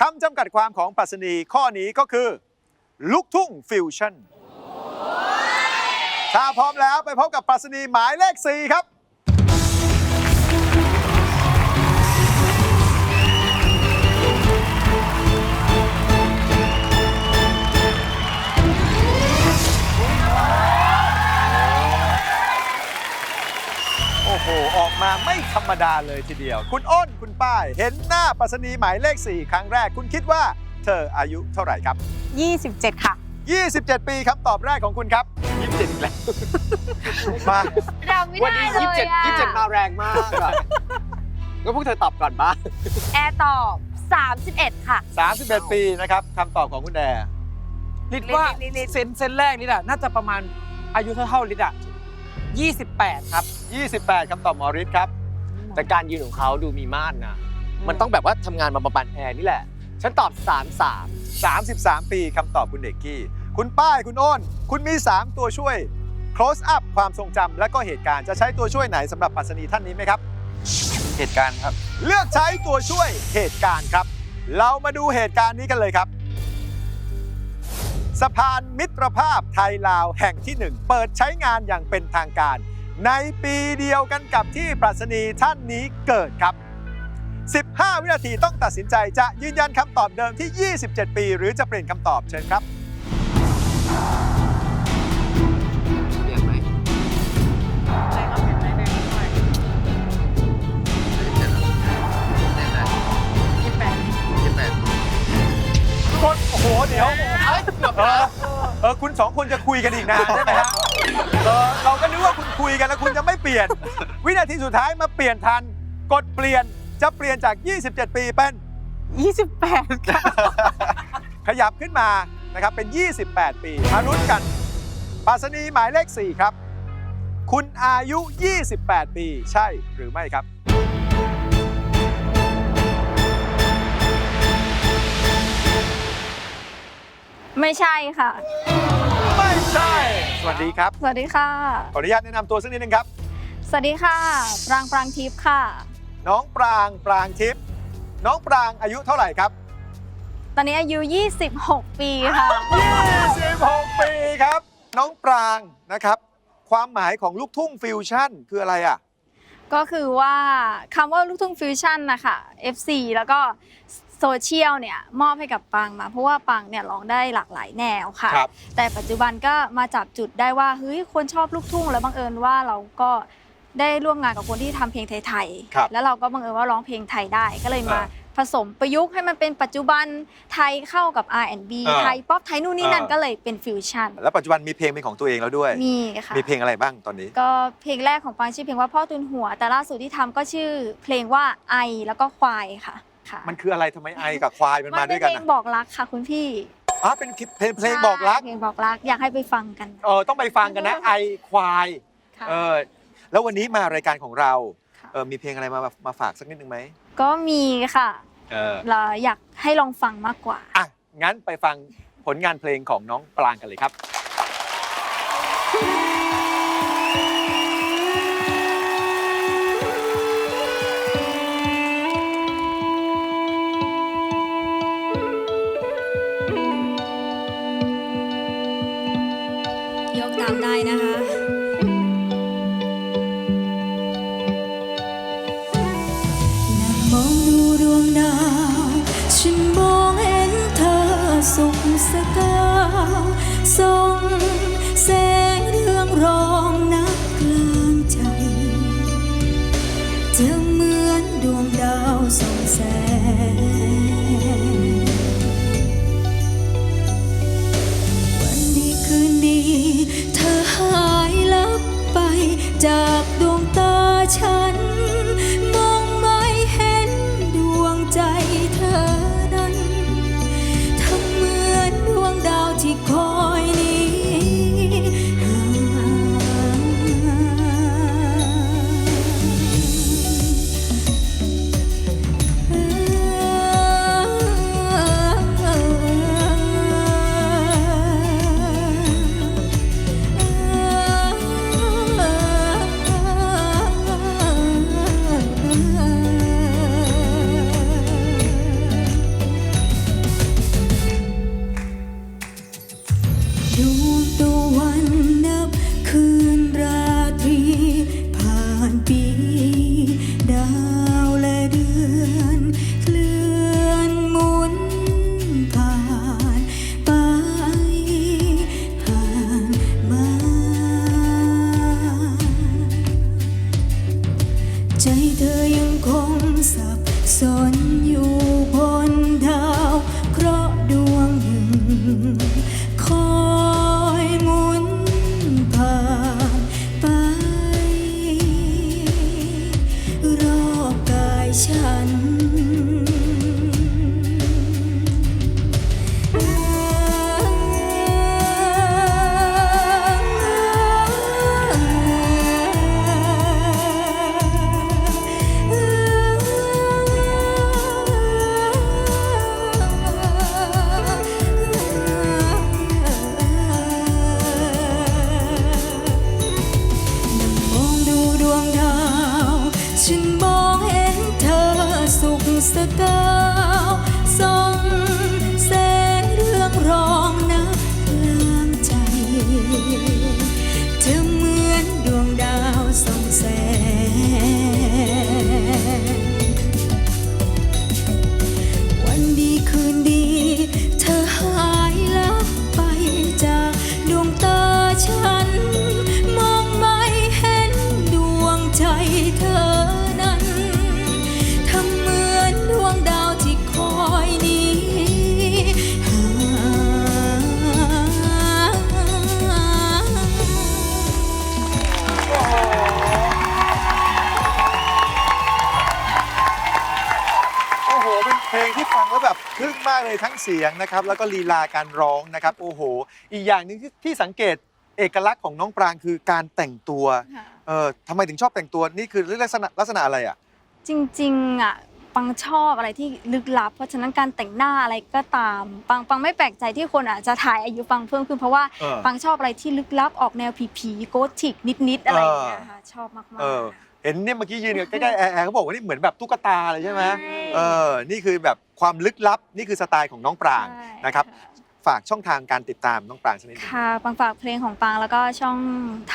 คำจำกัดความของปรัชนีข้อนี้ก็คือ ลูกทุ่งฟิวชั่น ถ้าพร้อมแล้วไปพบกับปรัชนีหมายเลข 4 ครับ ธรรมดาเลยทีเดียว คุณอ้นคุณป้าย เห็นหน้าปรัชนีหมายเลข 4 ครั้งแรก คุณคิดว่าเธออายุเท่าไหร่ครับ 27 ค่ะ 27 ปีคำตอบแรกของคุณครับยี่สิบเจ็ดอีกแล้ว มาเราไม่วันได้นี้เลยี่สิบยเจ็ดอะยี่สิบเจ็ดมาแรงมากอะงั้นพวกเธอตอบก่อนบ้างแอร์ตอบ 31 ค่ะ 31 ปีนะครับคำตอบของคุณแดลิดว่าลิดลิด เซนเซนแรกลิดอะน่าจะประมาณอายุเท่าๆลิดอะ28 ครับ 28คำตอบหมอฤทธิ์ครับ แต่การยืนของเขาดูมีม่านนะ มันต้องแบบว่าทำงานมาประมาณแอร์นี่แหละ ฉันตอบ3 3 33 ปีคำตอบคุณเด็กกี้ คุณป้ายคุณอ้น คุณมี 3 ตัวช่วย close up ความทรงจำและก็เหตุการณ์จะใช้ตัวช่วยไหนสำหรับปรัชนีท่านนี้ไหมครับ เหตุการณ์ครับ เลือกใช้ตัวช่วยเหตุการณ์ครับ เรามาดูเหตุการณ์นี้กันเลยครับ สะพานมิตรภาพไทยลาวแห่งที่ 1 เปิดใช้งานอย่างเป็นทางการ ในปีเดียวกันกับที่ปรัชนีท่านนี้เกิดครับ 15 วินาทีต้องตัดสินใจจะยืนยันคำตอบเดิมที่ 27 ปี หรือจะเปลี่ยนคำตอบเชิญครับเปลี่ยนไหมทุกคนโอ้โหเดี๋ยวเออ เออคุณสองคนจะคุยกันอีกนานใช่ไหมฮะเออเราก็นึกว่าคุณคุยกันแล้วคุณจะไม่เปลี่ยน วินาทีสุดท้ายมาเปลี่ยนทัน กดเปลี่ยนจะเปลี่ยนจาก 27 ปีเป็น 28ค่ะขยับขึ้นมานะครับเป็น 28 ปีมาลุ้นกันปรัสนีหมายเลข 4 ครับ คุณอายุ 28 ปี ใช่หรือไม่ครับ ไม่ใช่ค่ะ ไม่ใช่ สวัสดีครับ สวัสดีค่ะ ขออนุญาตแนะนำตัวสักนิดนึงครับ สวัสดีค่ะปรางปรางทิพย์ค่ะ น้องปรางปรางทิพย์น้องปรางอายุเท่าไหร่ครับตอนนี้อายุ 26 ปีค่ะ 26ปีครับ น้องปรางนะครับ ความหมายของลูกทุ่งฟิวชั่นคืออะไรอะ ก็คือว่าคำว่าลูกทุ่งฟิวชั่นนะคะ FC แล้วก็ โซเชียลเนี่ยมอบให้กับปังมา เพราะว่าปังเนี่ยร้องได้หลากหลายแนวค่ะ ครับ แต่ปัจจุบันก็มาจับจุดได้ว่าเฮ้ยคนชอบลูกทุ่งแล้วบังเอิญว่าเราก็ได้ร่วมงานกับคนที่ทำเพลงไทยครับๆแล้วเราก็บังเอิญว่าร้องเพลงไทยได้ก็เลยมาอ่าผสมประยุกต์ให้มันเป็นปัจจุบันไทยเข้ากับ R&B อ่าไทยป๊อปไทยนู่นนี่นั่นอ่า ก็เลยเป็นฟิวชั่นแล้วปัจจุบันมีเพลงเป็นของตัวเองแล้วด้วย มีค่ะ มีเพลงอะไรบ้างตอนนี้ ก็เพลงแรกของปังชื่อเพลงว่าพ่อตุนหัว แต่ล่าสุดที่ทำก็ชื่อเพลงว่าไอแล้วก็ควายค่ะ ค่ะมันคืออะไรทำไมไอกับควายมันมาด้วยกันเป็นเพลนะงบอกรักค่ะคุณพี่อ๋อเป็นเพลงเพลงบอกรัก ใช่เพลงบอกรักอยากให้ไปฟังกันเออต้องไปฟังกันนะไอควายค่ะเออแล้ววันนี้มารายการของเราค่ะเออมีเพลงอะไรมามาฝากสักนิดนึงไหมก็มีค่ะเออเราอยากให้ลองฟังมากกว่า อะงั้นไปฟังผลงานเพลงของน้องปรางกันเลยครับ ยกตามได้นะคะนั่งมองดูดวงดาว ฉันมองเห็นเธอสุขสกาวส่ง จาก quiser. ากเลยทั้งเสียงนะครับ แล้วก็ลีลาการร้องนะครับ โอ้โห อีกอย่างหนึ่งที่ที่สังเกตเอกลักษณ์ของน้องปรางคือการแต่งตัวเออทำไมถึงชอบแต่งตัวนี่คือลักษณะลักษณะอะไรอะ จริงๆอะปังชอบอะไรที่ลึกลับ เพราะฉะนั้นการแต่งหน้าอะไรก็ตามปังปังไม่แปลกใจที่คนอะจะถ่ายอายุปังเพิ่มขึ้นเพราะว่าเออ ปังชอบอะไรที่ลึกลับออกแนวผีๆโกธิกนิดๆอะไรอย่างเงี้ยค่ะชอบมากๆ เออ เห็นเนี่ยเมื่อกี้ยืนใกล้ๆแอร์แอร์เขาบอกว่านี่เหมือนแบบตุ๊กตาเลยใช่ไหมใช่ เออ นี่คือแบบ ความลึกลับนี่คือสไตล์ของน้องปรางใช่นะครับ ฝากช่องทางการติดตามน้องปรางชนิดนึงค่ะปังฝากเพลงของปังแล้วก็ช่อง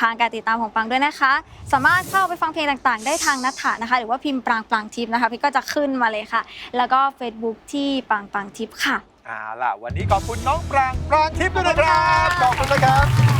ทางการติดตามของปังด้วยนะคะ สามารถเข้าไปฟังเพลงต่างๆ ได้ทางนัทธะนะคะ หรือว่าพิมพ์ปรางปรางทิพย์นะคะพี่ก็จะขึ้นมาเลยค่ะ แล้วก็ Facebook ที่ปรางปรางทิพย์ค่ะ เอาล่ะวันนี้ขอบคุณน้องปรางปรางทิพย์ด้วยนะครับขอบคุณนะครับ